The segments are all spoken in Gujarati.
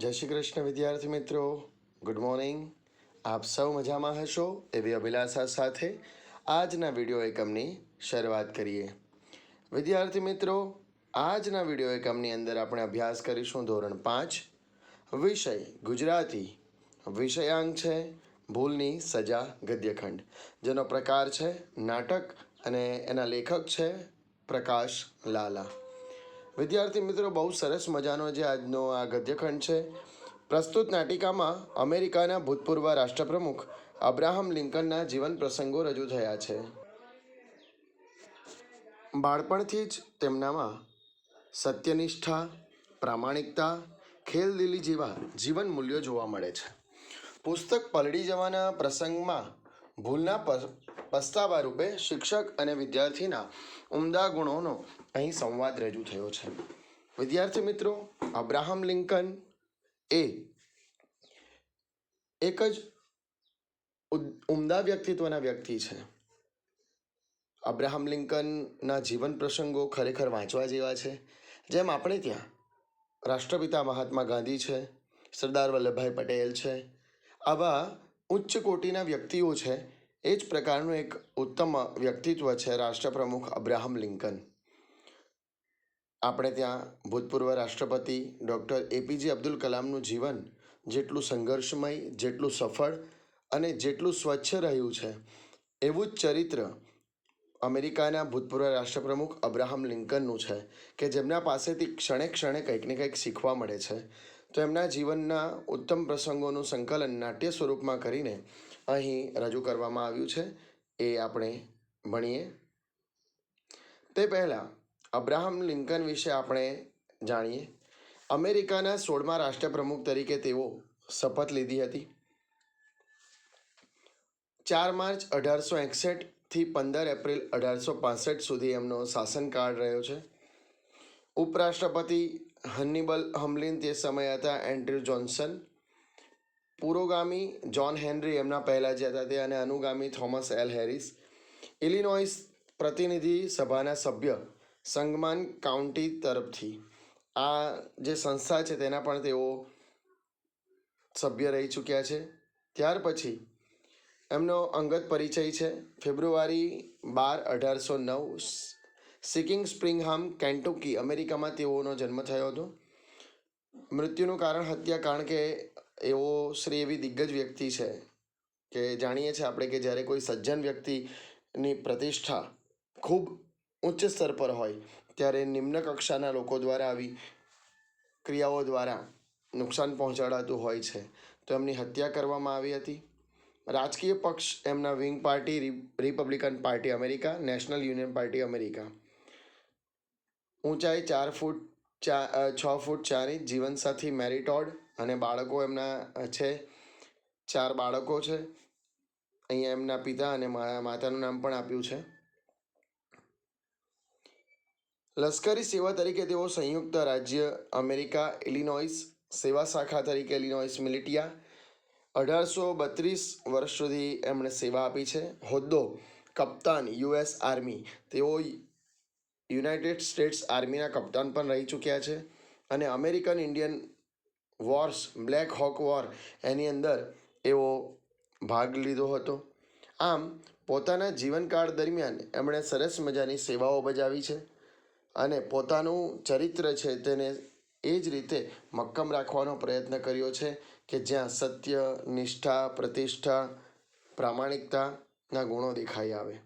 જય શ્રી કૃષ્ણ, વિદ્યાર્થી મિત્રો. ગુડ મોર્નિંગ આપ સૌ મજામાં હશો એવી અભિલાષા સાથે આજના વીડિયો એકમની શરૂઆત કરીએ. વિદ્યાર્થી મિત્રો, આજના વીડિયો એકમની અંદર આપણે અભ્યાસ કરીશું ધોરણ પાંચ, વિષય ગુજરાતી. વિષયાંક છે, ભૂલની સજા ગદ્યખંડ. જેનો પ્રકાર છે નાટક અને એના લેખક છે પ્રકાશ લાલા. વિદ્યાર્થી મિત્રો, બહુ સરસ મજાનો જે આજનો આ ગદ્યખંડ છે. પ્રસ્તુત નાટિકામાં અમેરિકાના ભૂતપૂર્વ રાષ્ટ્રપ્રમુખ અબ્રાહમ લિંકનના જીવન પ્રસંગો રજૂ થયા છે. બાળપણથી જ તેમનામાં સત્યનિષ્ઠા, પ્રામાણિકતા, ખેલદિલી જેવા જીવન મૂલ્યો જોવા મળે છે. પુસ્તક પલળી જવાના પ્રસંગમાં ભૂલના પસ્તાવા રૂપે શિક્ષક અને વિદ્યાર્થીના ઉમદા ગુણોનો અહીં સંવાદ રજૂ થયો છે. વિદ્યાર્થી મિત્રો, અબ્રાહમ લિંકન એ એક જ ઉમદા વ્યક્તિત્વના વ્યક્તિ છે. અબ્રાહમ લિંકનના જીવન પ્રસંગો ખરેખર વાંચવા જેવા છે. જેમ આપણે ત્યાં રાષ્ટ્રપિતા મહાત્મા ગાંધી છે, સરદાર વલ્લભભાઈ પટેલ છે, આવા ઉચ્ચ કોટીના વ્યક્તિઓ છે એ જ પ્રકારનું એક ઉત્તમ વ્યક્તિત્વ છે રાષ્ટ્રપ્રમુખ અબ્રાહમ લિંકન. આપણે ત્યાં ભૂતપૂર્વ રાષ્ટ્રપતિ ડૉક્ટર એપીજે અબ્દુલ કલામનું જીવન જેટલું સંઘર્ષમય, જેટલું સફળ અને જેટલું સ્વચ્છ રહ્યું છે, એવું જ ચરિત્ર અમેરિકાના ભૂતપૂર્વ રાષ્ટ્રપ્રમુખ અબ્રાહમ લિંકનનું છે કે જેમના પાસેથી ક્ષણે ક્ષણે કંઈક ને કંઈક શીખવા મળે છે. તો એમના જીવનના ઉત્તમ પ્રસંગોનું સંકલન નાટ્ય સ્વરૂપમાં કરીને અહીં રજૂ કરવામાં આવ્યું છે, એ આપણે ભણીએ. તે પહેલાં, અબ્રાહમ લિંકન વિશે આપણે જાણીએ. અમેરિકાના સોળમા રાષ્ટ્રપ્રમુખ તરીકે તેઓ શપથ લીધી હતી. ચાર માર્ચ અઢારસો એકસઠથી પંદર એપ્રિલ અઢારસો પાસઠ સુધી એમનો શાસનકાળ રહ્યો છે. ઉપરાષ્ટ્રપતિ હન્નીબલ હમલિન તે સમયે હતા એન્ડ્રુ જોન્સન. પુરોગામી જ્હોન હેનરી એમના પહેલાં જે હતા તે અને અનુગામી થોમસ એલ હેરિસ. ઇલિનોઇસ પ્રતિનિધિ સભાના સભ્ય સંગમાન કાઉન્ટી તરફથી. આ જે સંસ્થા છે તેના પણ તેઓ સભ્ય રહી ચૂક્યા છે. ત્યાર પછી એમનો અંગત પરિચય છે. ફેબ્રુઆરી બાર અઢારસો નવ સિકિંગ સ્પ્રિંગહામ, કેન્ટુકી, અમેરિકામાં તેઓનો જન્મ થયો હતો. મૃત્યુનું કારણ હત્યા કારણ કે એવો શ્રી એવી દિગ્ગજ વ્યક્તિ છે કે જાણીએ છીએ આપણે કે જ્યારે કોઈ સજ્જન વ્યક્તિની પ્રતિષ્ઠા ખૂબ ઉચ્ચ સ્તર પર હોય, ત્યારે નિમ્ન કક્ષાના લોકો દ્વારા આવી ક્રિયાઓ દ્વારા નુકસાન પહોંચાડાતું હોય છે. તો એમની હત્યા કરવામાં આવી હતી. રાજકીય પક્ષ એમના wing party Republican party America, national union party America. ઊંચાઈ ચાર ફૂટ ચા છ ફૂટ ચાર ઇંચ જીવનસાથી મેરિટોડ અને બાળકો એમના છે. ચાર બાળકો છે. અહીંયા એમના પિતા અને માતાનું નામ પણ આપ્યું છે. લશ્કરી સેવા તરીકે તેઓ સંયુક્ત રાજ્ય અમેરિકા, ઇલિનોઇસ સેવા શાખા તરીકે ઇલિનોઇસ મિલિટિયા અઢારસો બત્રીસ વર્ષ સુધી એમણે સેવા આપી છે. હોદ્દો, કપ્તાન યુએસ આર્મી. તેઓ યુનાઇટેડ સ્ટેટ્સ આર્મીના કપ્તાન પણ રહી ચૂક્યા છે અને American Indian wars, Black Hawk war એની અંદર એઓ ભાગ લીધો હતો. આમ, પોતાના જીવનકાળ દરમિયાન એમણે સરસ મજાની સેવાઓ બજાવી છે અને પોતાનું ચરિત્ર છે તેને એ જ રીતે મક્કમ રાખવાનો પ્રયત્ન કર્યો છે કે જ્યાં સત્ય, નિષ્ઠા, પ્રતિષ્ઠા, પ્રામાણિકતાના ગુણો દેખાઈ આવે.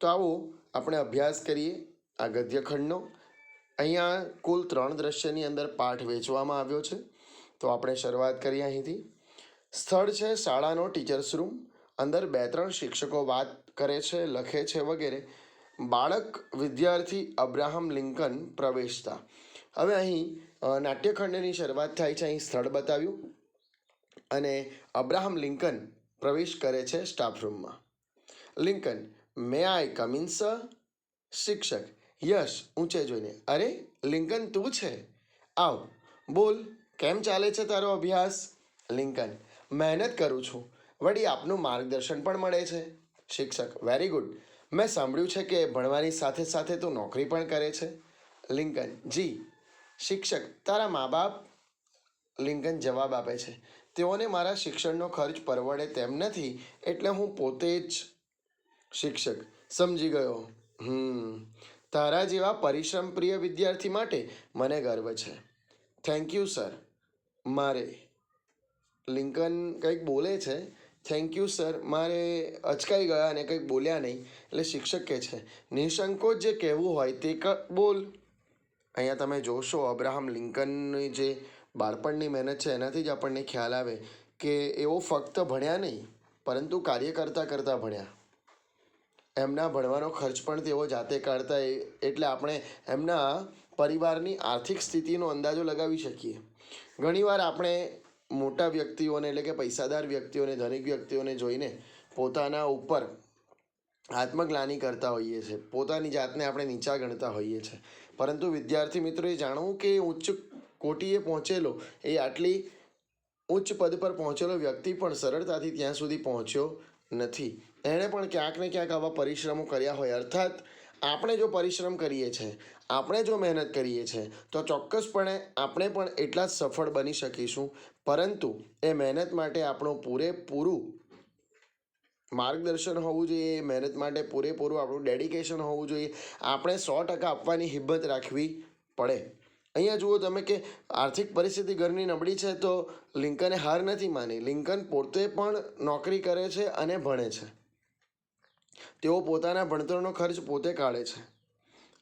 તો આવો આપણે અભ્યાસ કરીએ આ ગદ્યખંડનો. અહીંયા કુલ ત્રણ દ્રશ્યની અંદર પાઠ વેચવામાં આવ્યો છે. તો આપણે શરૂઆત કરીએ અહીંથી. સ્થળ છે શાળાનો ટીચર્સ રૂમ. અંદર બે ત્રણ શિક્ષકો વાત કરે છે, લખે છે વગેરે. બાળક વિદ્યાર્થી અબ્રાહમ લિંકન પ્રવેશતા. હવે અહીં નાટ્યખંડની શરૂઆત થાય છે. અહીં સ્થળ બતાવ્યું. અને અબ્રાહમ લિંકન પ્રવેશ કરે છે સ્ટાફ રૂમમાં. લિંકન મે આઈ કમિન્સ શિક્ષક યશ, ઊંચે જોઈને. અરે, લિંકન તું છે? આવ. બોલ, કેમ ચાલે છે તારો અભ્યાસ? લિંકન, મહેનત કરું છું. વળી આપનું માર્ગદર્શન પણ મળે છે. શિક્ષક વેરી ગુડ મેં સાંભળ્યું છે કે ભણવાની સાથે સાથે તું નોકરી પણ કરે છે. લિંકન, જી. શિક્ષક, તારા મા બાપ લિંકન જવાબ આપે છે. તેઓને મારા શિક્ષણનો ખર્ચ પરવડે તેમ નથી, એટલે હું પોતે જ શિક્ષક સમજી ગયો. હમ. તારા જેવા પરિશ્રમ પ્રિય વિદ્યાર્થી માટે મને ગર્વ છે. થેન્ક યુ સર મારે લિંકન કંઈક બોલે છે. થેન્ક યુ સર મારે અચકાઈ ગયા અને કંઈક બોલ્યા નહીં. એટલે શિક્ષક કહે છે નિઃસંકોચ જે કહેવું હોય તે ક, બોલ. અહીંયા તમે જોશો અબ્રાહમ લિંકનની જે બાળપણની મહેનત છે, એનાથી જ આપણને ખ્યાલ આવે કે એઓ ફક્ત ભણ્યા નહીં, પરંતુ કાર્ય કરતાં કરતાં ભણ્યા. એમના ભણવાનો ખર્ચ પણ તેઓ જાતે કાઢતા એટલે આપણે એમના પરિવારની આર્થિક સ્થિતિનો અંદાજો લગાવી શકીએ. ઘણીવાર આપણે મોટા વ્યક્તિઓને એટલે કે પૈસાદાર વ્યક્તિઓને, ધનિક વ્યક્તિઓને જોઈને પોતાના ઉપર આત્મગ્લાની કરતા હોઈએ છીએ પોતાની જાતને આપણે નીચા ગણતા હોઈએ છીએ પરંતુ વિદ્યાર્થી મિત્રોએ જાણવું કે ઉચ્ચ કોટીએ પહોંચેલો, એ આટલી ઉચ્ચ પદ પર પહોંચેલો વ્યક્તિ પણ સરળતાથી ત્યાં સુધી પહોંચ્યો નથી. એણે પણ ક્યાંક ને ક્યાંક આવા પરિશ્રમો કર્યા હોય. અર્થાત, આપણે જો પરિશ્રમ કરીએ છીએ આપણે જો મહેનત કરીએ છીએ તો ચોક્કસપણે આપણે પણ એટલા જ સફળ બની શકીશું. પરંતુ, એ મહેનત માટે આપણું પૂરેપૂરું માર્ગદર્શન હોવું જોઈએ, એ મહેનત માટે પૂરેપૂરું આપણું ડેડિકેશન હોવું જોઈએ. આપણે સો ટકા આપવાની હિંમત રાખવી પડે. અહીંયા જુઓ તમે કે આર્થિક પરિસ્થિતિ ઘરની નબળી છે, તો લિંકને હાર નથી માની. લિંકન પોતે પણ નોકરી કરે છે અને ભણે છે. તેઓ પોતાના ભણતરનો ખર્ચ પોતે કાઢે છે.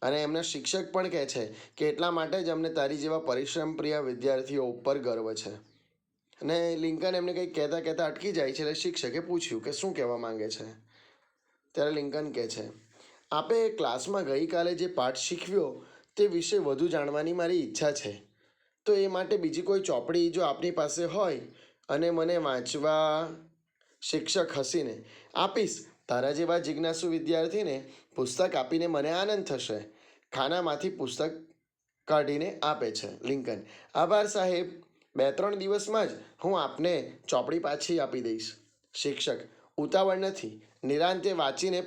અને એમના શિક્ષક પણ કહે છે કે એટલા માટે જ અમને તારી જેવા પરિશ્રમ પ્રિય વિદ્યાર્થીઓ ઉપર ગર્વ છે. અને લિંકન એમને કંઈક કહેતા કહેતા અટકી જાય છે એટલે શિક્ષકે પૂછ્યું કે શું કહેવા માંગે છે? ત્યારે લિંકન કહે છે, આપે ક્લાસમાં ગઈકાલે જે પાઠ શીખવ્યો તે વિશે વધુ જાણવાની મારી ઈચ્છા છે. તો એ માટે બીજી કોઈ ચોપડી જો આપની પાસે હોય અને મને વાંચવા શિક્ષક હસીને આપીશ તારા જેવા જિજ્ઞાસુ વિદ્યાર્થીને પુસ્તક આપીને મને આનંદ થશે. ખાનામાંથી પુસ્તક કાઢીને આપે છે, લિંકન. આભાર સાહેબ. બે ત્રણ દિવસમાં જ હું આપને ચોપડી પાછી આપી દઈશ. શિક્ષક, ઉતાવળ નથી. નિરાંતે વાંચીને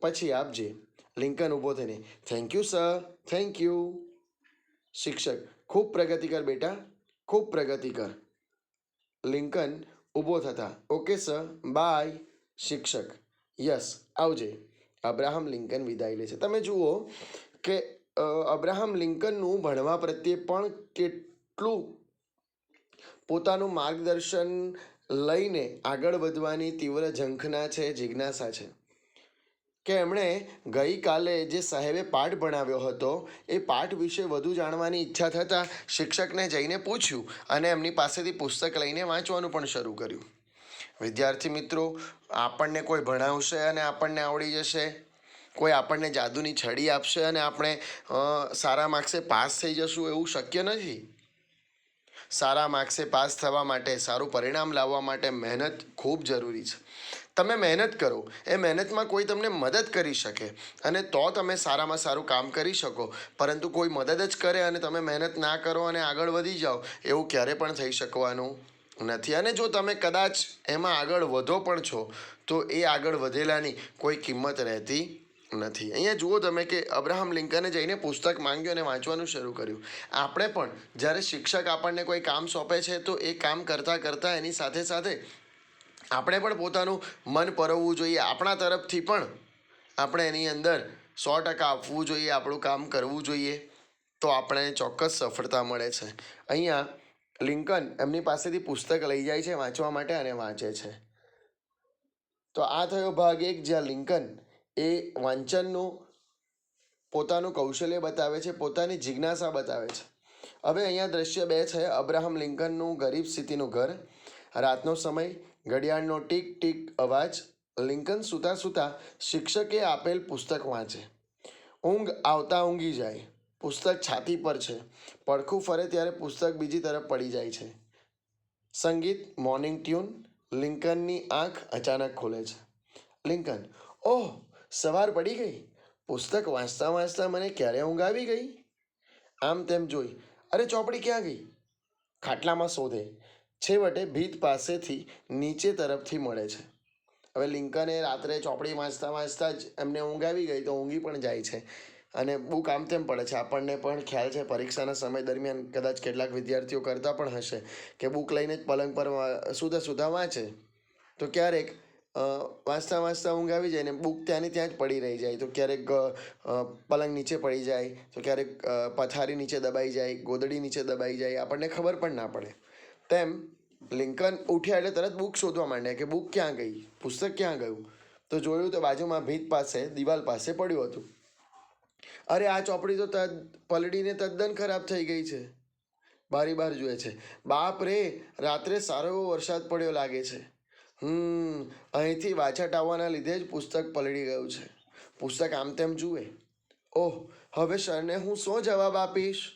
પછી આપજે. લિંકન ઊભો થઈને thank you sir thank you શિક્ષક, ખૂબ પ્રગતિ કર બેટા. ખૂબ પ્રગતિ કર. લિંકન ઊભો થતા ઓકે સર બાય શિક્ષક યસ, આવજે. અબ્રાહમ લિંકન વિદાય છે. તમે જુઓ કે અબ્રાહમ લિંકનનું ભણવા પ્રત્યે પણ કેટલું પોતાનું માર્ગદર્શન લઈને આગળ વધવાની તીવ્ર ઝંખના છે, જિજ્ઞાસા છે. કે એમણે ગઈકાલે જે સાહેબે પાઠ ભણાવ્યો હતો, એ પાઠ વિશે વધુ જાણવાની ઈચ્છા થતાં શિક્ષકને જઈને પૂછ્યું અને એમની પાસેથી પુસ્તક લઈને વાંચવાનું પણ શરૂ કર્યું. વિદ્યાર્થી મિત્રો, આપણને કોઈ ભણાવશે અને આપણને આવડી જશે? કોઈ આપણને જાદુની છડી આપશે અને આપણે સારા માર્ક્સે પાસ થઈ જશું એવું શક્ય નથી? સારા માર્ક્સે પાસ થવા માટે, સારું પરિણામ લાવવા માટે મહેનત ખૂબ જરૂરી છે. તમે મહેનત કરો. એ મહેનતમાં કોઈ તમને મદદ કરી શકે અને તો તમે સારામાં સારું કામ કરી શકો. પરંતુ કોઈ મદદ જ કરે અને તમે મહેનત ના કરો અને આગળ વધી જાઓ, એવું ક્યારે પણ થઈ શકવાનું નથી. અને જો તમે કદાચ એમાં આગળ વધો પણ છો, તો એ આગળ વધેલાની કોઈ કિંમત રહેતી નથી. અહીંયા જુઓ તમે કે અબ્રાહમ લિંકને જઈને પુસ્તક માંગ્યું અને વાંચવાનું શરૂ કર્યું. આપણે પણ જ્યારે શિક્ષક આપણને કોઈ કામ સોંપે છે, તો એ કામ કરતાં કરતાં એની સાથે સાથે આપણે પણ પોતાનું મન પરવવું જોઈએ. આપણા તરફથી પણ આપણે એની અંદર સો ટકા આપવું જોઈએ, આપણું કામ કરવું જોઈએ, તો આપણે ચોક્કસ સફળતા મળે છે. અહીંયા લિંકન એમની પાસેથી પુસ્તક લઈ જાય છે, વાંચવા માટે અને વાંચે છે. તો આ થયો ભાગ એક, જ્યાં લિંકન એ વાંચનનું પોતાનું કૌશલ્ય બતાવે છે, પોતાની જિજ્ઞાસા બતાવે છે. હવે અહીંયા દ્રશ્ય બે છે, અબ્રાહમ લિંકનનું ગરીબ સ્થિતિનું ઘર, રાતનો સમય, ઘડિયાળનો ટીક ટીક અવાજ. લિંકન સૂતા સૂતા શિક્ષકે આપેલ પુસ્તક વાંચે. ઊંઘ આવતા ઊંઘી જાય. પુસ્તક છાતી પર છે. પડખું ફરે ત્યારે પુસ્તક બીજી તરફ પડી જાય છે. સંગીત મોર્નિંગ ટ્યુન લિંકનની આંખ અચાનક ખોલે છે. લિંકન, ઓહ, સવાર પડી ગઈ. પુસ્તક વાંચતા વાંચતા મને ક્યારે ઊંઘ આવી ગઈ? આમ તેમ જોઈ, અરે, ચોપડી ક્યાં ગઈ? ખાટલામાં શોધે, છેવટે ભીત પાસેથી નીચે તરફથી મળે છે. હવે લિંકને રાત્રે ચોપડી વાંચતા વાંચતા જ એમને ઊંઘ આવી ગઈ તો ઊંઘી પણ જાય છે. અને બુક આમ તેમ પડે છે. આપણને પણ ખ્યાલ છે, પરીક્ષાના સમય દરમિયાન કદાચ કેટલાક વિદ્યાર્થીઓ કરતા પણ હશે કે બુક લઈને જ પલંગ પર સુધા સુધા વાંચે. તો ક્યારેક વાંચતા વાંચતા ઊંઘ આવી જાય ને બુક ત્યાંની ત્યાં જ પડી રહી જાય. તો ક્યારેક પલંગ નીચે પડી જાય, તો ક્યારેક પથારી નીચે દબાઈ જાય, ગોદડી નીચે દબાઈ જાય, આપણને ખબર પણ ના પડે. તેમ, લિંકન ઉઠ્યા એટલે તરત બુક શોધવા માંડ્યા કે બુક ક્યાં ગઈ, પુસ્તક ક્યાં ગયું? તો જોયું તો બાજુમાં ભીત પાસે, દિવાલ પાસે પડ્યું હતું. અરે, આ ચોપડી તો તદ પલળીને તદ્દન ખરાબ થઈ ગઈ છે. બારી બાર જુએ છે. બાપ રે, રાત્રે સારો એવો વરસાદ પડ્યો લાગે છે. હમ, અહીંથી વાછટ આવવાના લીધે જ પુસ્તક પલળી ગયું છે. પુસ્તક આમ તેમ જુએ. ઓહ, હવે સરને હું શું જવાબ આપીશ?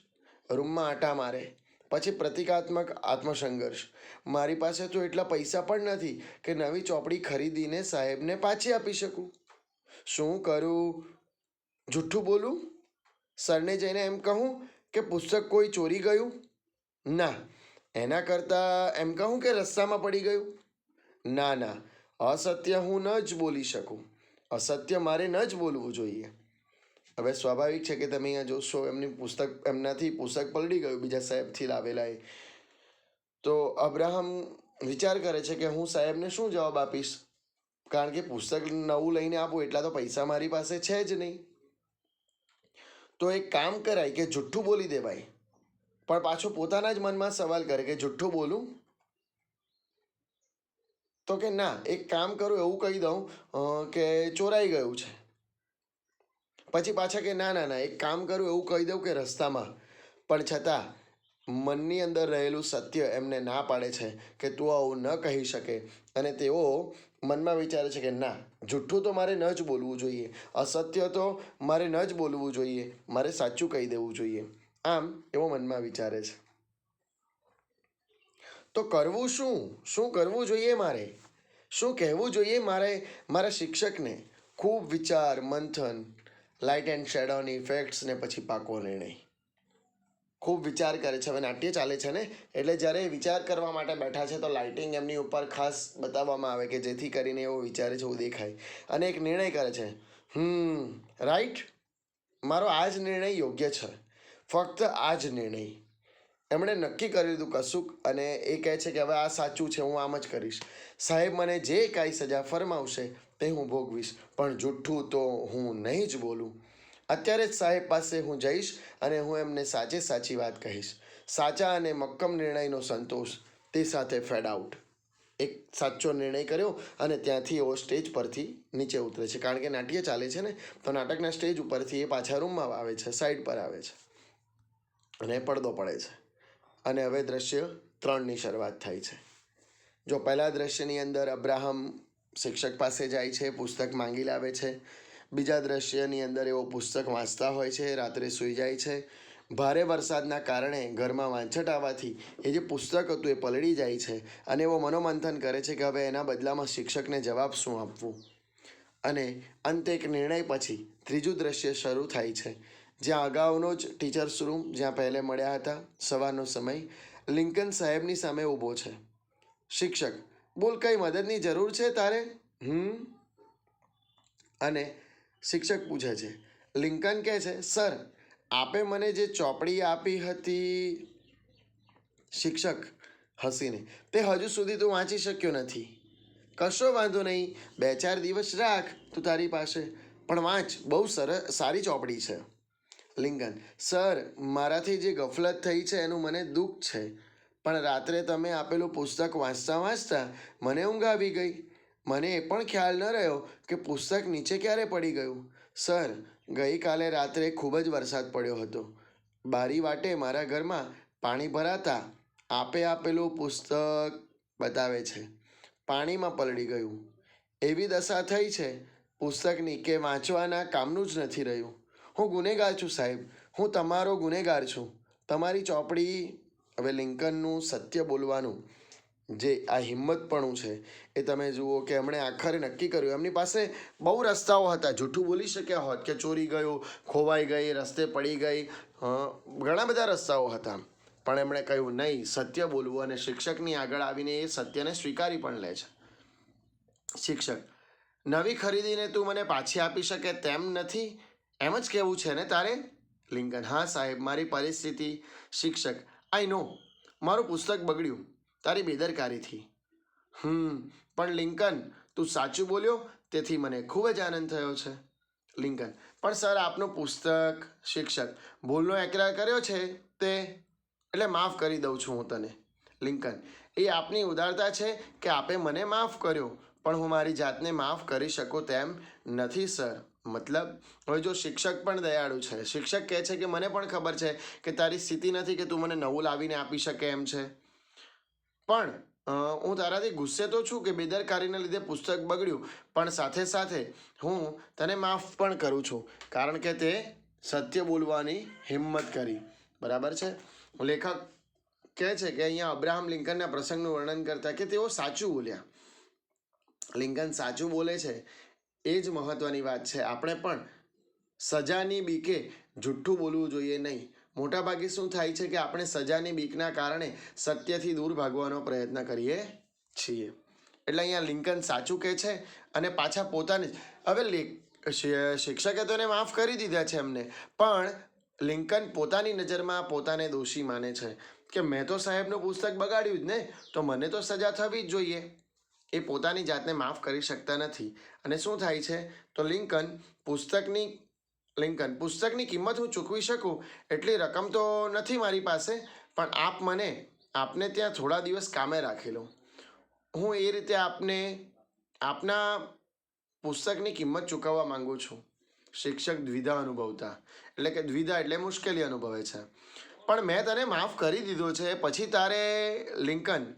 રૂમમાં આટા મારે. પછી પ્રતિકાત્મક આત્મસંઘર્ષ. મારી પાસે તો એટલા પૈસા પણ નથી કે નવી ચોપડી ખરીદીને સાહેબને પાછી આપી શકું. શું કરું? જુઠ્ઠું બોલું સરને જઈને એમ કહું કે પુસ્તક કોઈ ચોરી ગયું ના એના કરતાં એમ કહું કે રસ્તામાં પડી ગયું ના ના અસત્ય હું ન જ બોલી શકું અસત્ય મારે ન જ બોલવું જોઈએ। હવે સ્વાભાવિક છે કે તમે અહીંયા જોશો, એમની પુસ્તક, એમનાથી પુસ્તક પલળી ગયું બીજા સાહેબથી લાવેલા એ. તો અબ્રાહમ વિચાર કરે છે કે હું સાહેબને શું જવાબ આપીશ? કારણ કે પુસ્તક નવું લઈને આપું એટલા તો પૈસા મારી પાસે છે જ નહીં. તો એક કામ કરાય કે જુઠ્ઠું બોલી દેવાય પણ પાછો પોતાના જ મનમાં સવાલ કરે કે જુઠ્ઠું બોલું? તો કે ના, એક કામ કરું, એવું કહી દઉં કે ચોરાઈ ગયું છે. પછી પાછા કે ના ના ના, એક કામ કરું, એવું કહી દઉં કે રસ્તામાં. પણ છતાં, મનની અંદર રહેલું સત્ય એમને ના પાડે છે કે તું આવું ન કહી શકે. અને તેઓ મનમાં વિચારે છે કે ના, જુઠ્ઠું તો મારે ન જ બોલવું જોઈએ, અસત્ય તો મારે ન જ બોલવું જોઈએ, મારે સાચું કહી દેવું જોઈએ. આમ એવો મનમાં વિચારે છે. તો કરવું શું? શું કરવું જોઈએ મારે? શું કહેવું જોઈએ મારે, મારા શિક્ષકને? ખૂબ વિચાર, મંથન લાઇટ એન્ડ શેડોની ઇફેક્ટ્સ ને પછી પાકો નિર્ણય. ખૂબ વિચાર કરે છે, હવે નાટ્ય ચાલે છે ને? એટલે જ્યારે વિચાર કરવા માટે બેઠા છે, તો લાઇટિંગ એમની ઉપર ખાસ બતાવવામાં આવે કે જેથી કરીને એવો વિચારે છે એવું દેખાય. અને એક નિર્ણય કરે છે, હમ રાઈટ મારો આ જ નિર્ણય યોગ્ય છે. ફક્ત આ જ નિર્ણય. એમણે નક્કી કરી દીધું કશુંક અને એ કહે છે કે, હવે આ સાચું છે, હું આમ જ કરીશ. સાહેબ, મને જે કાંઈ સજા ફરમાવશે, તે હું ભોગવીશ. પણ જુઠ્ઠું તો હું નહીં જ બોલું. અત્યારે જ સાહેબ પાસે હું જઈશ અને હું એમને સાચે સાચી વાત કહીશ. સાચા અને મક્કમ નિર્ણયનો સંતોષ તે સાથે ફેડ આઉટ એક સાચો નિર્ણય કર્યો અને ત્યાંથી એવો સ્ટેજ પરથી નીચે ઉતરે છે. કારણ કે નાટ્ય ચાલે છે ને, તો નાટકના સ્ટેજ ઉપરથી એ પાછા રૂમમાં આવે છે સાઈડ પર આવે છે. અને પડદો પડે છે. અને હવે દ્રશ્ય ત્રણની શરૂઆત થાય છે. જો પહેલાં દ્રશ્યની અંદર અબ્રાહમ શિક્ષક પાસે જાય છે, પુસ્તક માંગી લાવે છે બીજા દ્રશ્યની અંદર એવો પુસ્તક વાંચતા હોય છે, રાત્રે સૂઈ જાય છે. ભારે વરસાદના કારણે ઘરમાં વાંછટ આવવાથી એ જે પુસ્તક હતું એ પલળી જાય છે અને એવો મનોમંથન કરે છે કે હવે એના બદલામાં શિક્ષકને જવાબ શું આપવું? અને અંતે એક નિર્ણય પછી ત્રીજું દ્રશ્ય શરૂ થાય છે. જ્યાં અગાઉનો જ ટીચર્સ રૂમ જ્યાં પહેલે મળ્યા હતા, સવારનો સમય લિંકન સાહેબની સામે ઊભો છે. શિક્ષક, બોલ, કંઈ મદદની જરૂર છે તારે? હમ. અને શિક્ષક પૂછે છે, લિંકન કહે છે, સર, આપે મને જે ચોપડી આપી હતી શિક્ષક હસીને, તે હજુ સુધી તું વાંચી શક્યો નથી. કશો વાંધો નહીં, બે ચાર દિવસ રાખ તું તારી પાસે, પણ વાંચ, બહુ સરસ સારી ચોપડી છે. લિંકન, સર, મારાથી જે ગફલત થઈ છે એનું મને દુઃખ છે, પણ રાત્રે તમે આપેલું પુસ્તક વાંચતા વાંચતા મને ઊંઘ આવી ગઈ. મને એ પણ ખ્યાલ ન રહ્યો કે પુસ્તક નીચે ક્યારે પડી ગયું. સર, ગઈકાલે રાત્રે ખૂબ જ વરસાદ પડ્યો હતો. બારી વાટે મારા ઘરમાં પાણી ભરાતા આપે આપેલું પુસ્તક બતાવે છે. પાણીમાં પલળી ગયું. એવી દશા થઈ છે. પુસ્તકની કે વાંચવાના કામનું જ નથી રહ્યું. હું ગુનેગાર છું સાહેબ. હું તમારો ગુનેગાર છું. તમારી ચોપડી, હવે લિંકનનું સત્ય બોલવાનું જે આ હિંમતપણું છે, એ તમે જુઓ કે એમણે આખરે નક્કી કર્યું. એમની પાસે બહુ રસ્તાઓ હતા. જૂઠું બોલી શક્યા હોત કે ચોરી ગયું, ખોવાઈ ગઈ, રસ્તે પડી ગઈ ઘણા બધા રસ્તાઓ હતા. પણ એમણે કહ્યું, નહીં, સત્ય બોલવું અને શિક્ષકની આગળ આવીને એ સત્યને સ્વીકારી પણ લે છે. શિક્ષક, નવી ખરીદીને તું મને પાછી આપી શકે તેમ નથી? એમ જ કહેવું છે ને તારે? લિંકન, હા સાહેબ, મારી પરિસ્થિતિ. શિક્ષક, આઈ નો, મારું પુસ્તક બગડ્યું. તારી બેદરકારીથી. હમ, પણ લિંકન, તું સાચું બોલ્યો? તેથી મને ખૂબ જ આનંદ થયો છે. લિંકન, પણ સર, આપનું પુસ્તક, શિક્ષક, ભૂલનો એકરાર કર્યો છે તે? એટલે માફ કરી દઉં છું હું તને. લિંકન, એ આપની ઉદારતા છે કે આપે મને માફ કર્યો, પણ હું મારી જાતને માફ કરી શકું તેમ નથી, સર. મતલબ, હવે જો શિક્ષક પણ દયાળુ છે. શિક્ષક કહે છે કે, મને પણ ખબર છે કે તારી સ્થિતિ નથી કે તું મને નવું લાવીને આપી શકે એમ છે. પણ હું તારાથી ગુસ્સે તો છું કે બેદરકારીને લીધે પુસ્તક બગડ્યું, પણ સાથે સાથે હું તને માફ પણ કરું છું, કારણ કે તે સત્ય બોલવાની હિંમત કરી. બરાબર છે? લેખક કહે છે કે અહીંયા અબ્રાહમ લિંકનના પ્રસંગનું વર્ણન કરતા કે તેઓ સાચું બોલ્યા. લિંકન સાચું બોલે છે, એ જ મહત્વની વાત છે. આપણે પણ સજાની બીકે જુઠ્ઠું બોલવું જોઈએ નહીં. મોટાભાગે શું થાય છે કે આપણે સજાની બીકના કારણે સત્યથી દૂર ભાગવાનો પ્રયત્ન કરીએ છીએ. એટલે અહીંયા લિંકન સાચું કહે છે અને પાછા પોતાને હવે શિક્ષકે તો એને માફ કરી દીધા છે એમને. પણ લિંકન પોતાની નજરમાં પોતાને દોષી માને છે કે મેં તો સાહેબનું પુસ્તક બગાડ્યું જ ને, તો મને તો સજા થવી જ જોઈએ. એ પોતાની જાતને માફ કરી શકતા નથી. અને શું થાય છે? તો લિંકન પુસ્તકની લિંકન, પુસ્તકની કિંમત હું ચૂકવી શકું? એટલી રકમ તો નથી મારી પાસે, પણ આપ મને, આપને ત્યાં થોડા દિવસ કામે રાખી લો. હું એ રીતે આપને, આપના પુસ્તકની કિંમત ચૂકવવા માંગુ છું. શિક્ષક દ્વિધા અનુભવતા. એટલે કે દ્વિધા એટલે મુશ્કેલી અનુભવે છે. પણ મેં તને માફ કરી દીધો છે, પછી તારે, લિંકન,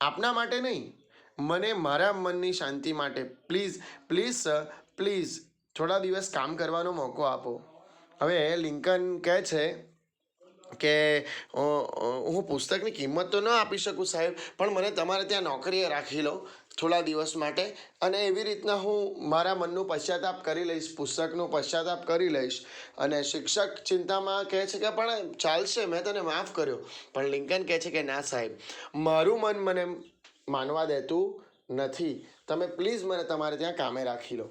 આપના માટે નહીં. મને મારા મનની શાંતિ માટે, પ્લીઝ પ્લીઝ, સર, પ્લીઝ થોડા દિવસ કામ કરવાનો મોકો આપો. હવે લિંકન કહે છે કે હું પુસ્તકની કિંમત તો ન આપી શકું સાહેબ, પણ મને તમારે ત્યાં નોકરીએ રાખી લો થોડા દિવસ માટે અને એવી રીતના હું મારા મનનું પશ્ચાતાપ કરી લઈશ, પુસ્તકનું પશ્ચાતાપ કરી લઈશ. અને શિક્ષક ચિંતામાં કહે છે કે, પણ ચાલશે, મેં તને માફ કર્યો. પણ લિંકન કહે છે કે, ના સાહેબ, મારું મન મને માનવા દેતું નથી. તમે પ્લીઝ મને તમારે ત્યાં કામે રાખી લો.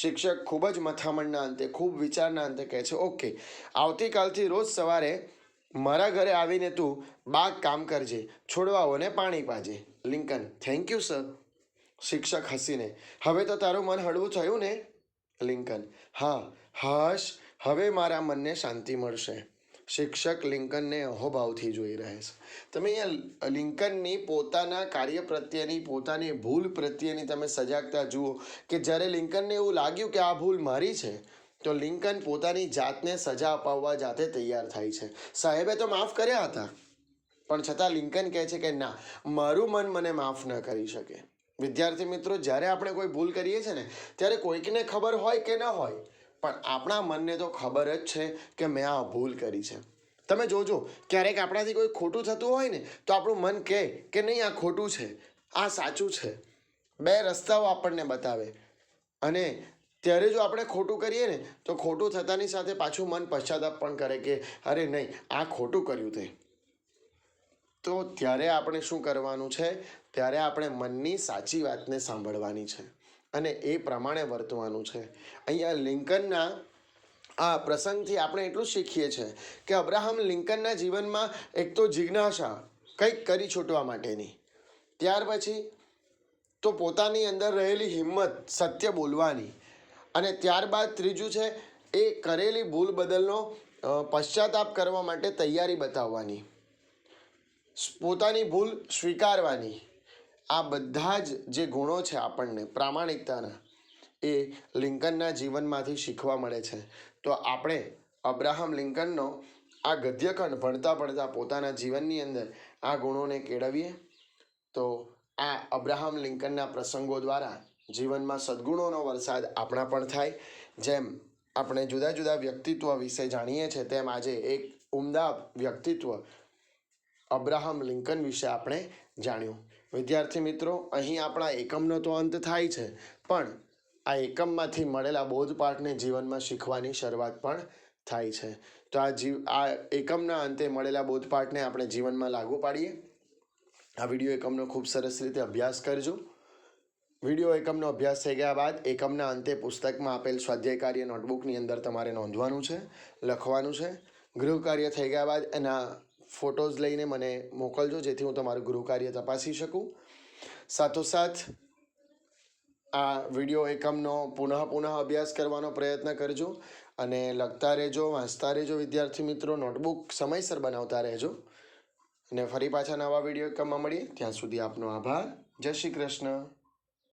શિક્ષક ખૂબ જ મથામણના અંતે, ખૂબ વિચારના અંતે કહે છે, ઓકે, આવતીકાલથી રોજ સવારે મારા ઘરે આવીને તું બાગ કામ કરજે, છોડવાઓને પાણી પાજે. લિંકન થેન્ક યુ સર શિક્ષક હસીને, હવે તો તારું મન હળવું થયું ને? લિંકન, હા, હશ, હવે મારા મનને શાંતિ મળશે. શિક્ષક લિંકનને અહોભાવથી જોઈ રહે છે. તમે અહીંયા લિંકનની પોતાના કાર્ય પ્રત્યેની, પોતાની ભૂલ પ્રત્યેની તમે સજાગતા જુઓ કે જ્યારે લિંકનને એવું લાગ્યું કે આ ભૂલ મારી છે, તો લિંકન પોતાની જાતને સજા અપાવવા જાતે તૈયાર થાય છે. સાહેબે તો માફ કર્યા હતા, પણ છતાં લિંકન કહે છે કે ના, મારું મન મને માફ ન કરી શકે. વિદ્યાર્થી મિત્રો, જ્યારે આપણે કોઈ ભૂલ કરીએ છીએ ને, ત્યારે કોઈકને ખબર હોય કે ન હોય પણ આપણા મનને તો ખબર જ છે કે મેં આ ભૂલ કરી છે. તમે જોજો, ક્યારેક આપણાથી કોઈ ખોટું થતું હોય ને, તો આપણું મન કહે કે નહીં, આ ખોટું છે, આ સાચું છે. બે રસ્તાઓ આપણને બતાવે. અને ત્યારે જો આપણે ખોટું કરીએ ને, તો ખોટું થતાની સાથે પાછું મન પશ્ચાતાપ પણ કરે કે, અરે નહીં, આ ખોટું કર્યું તે. તો ત્યારે આપણે શું કરવાનું છે? ત્યારે આપણે મનની સાચી વાતને સાંભળવાની છે. અને એ પ્રમાણે વર્તવાનું છે. અહીંયા લિંકનના આ પ્રસંગથી આપણે એટલું શીખીએ છીએ કે અબ્રાહમ લિંકનના જીવનમાં એક તો જિજ્ઞાસા કંઈક કરી છૂટવા માટેની. ત્યાર પછી તો પોતાની અંદર રહેલી હિંમત સત્ય બોલવાની. અને ત્યારબાદ ત્રીજું છે એ કરેલી ભૂલ બદલનો પશ્ચાતાપ કરવા માટે તૈયારી બતાવવાની. પોતાની ભૂલ સ્વીકારવાની. આ બધા જ જે ગુણો છે આપણને, પ્રામાણિકતાના, એ લિંકનના જીવનમાંથી શીખવા મળે છે. તો આપણે અબ્રાહમ લિંકનનો આ ગદ્યખંડ ભણતા ભણતા પોતાના જીવનની અંદર આ ગુણોને કેળવીએ. તો આ અબ્રાહમ લિંકનના પ્રસંગો દ્વારા જીવનમાં સદ્ગુણોનો વરસાદ આપણા પણ થાય. જેમ આપણે જુદા જુદા વ્યક્તિત્વ વિશે જાણીએ છીએ તેમ આજે એક ઉમદા વ્યક્તિત્વ અબ્રાહમ લિંકન વિશે આપણે જાણ્યું. વિદ્યાર્થી મિત્રો, અહીં આપણા એકમનો તો અંત થાય છે, પણ આ એકમમાંથી મળેલા બોધપાઠને જીવનમાં શીખવાની શરૂઆત પણ થાય છે. તો આ જીવ, આ એકમના અંતે મળેલા બોધપાઠને આપણે જીવનમાં લાગુ પાડીએ. આ વીડિયો એકમનો ખૂબ સરસ રીતે અભ્યાસ કરજો. વીડિયો એકમનો અભ્યાસ થઈ ગયા બાદ એકમના અંતે પુસ્તકમાં આપેલ સ્વાધ્યાય કાર્ય નોટબુકની અંદર તમારે નોંધવાનું છે, લખવાનું છે. ગૃહ કાર્ય થઈ ગયા બાદ એના ફોટોઝ લઈને મને મોકલજો, જેથી હું તમારું ગૃહકાર્ય તપાસી શકું. સાથોસાથ, આ વીડિયો એકમનો પુનઃ પુનઃ અભ્યાસ કરવાનો પ્રયત્ન કરજો અને લખતા રહેજો, વાંચતા રહેજો વિદ્યાર્થી મિત્રો, નોટબુક સમયસર બનાવતા રહેજો. અને ફરી પાછા નવા વીડિયો એકમમાં મળીએ. ત્યાં સુધી આપનો આભાર. જય શ્રી કૃષ્ણ.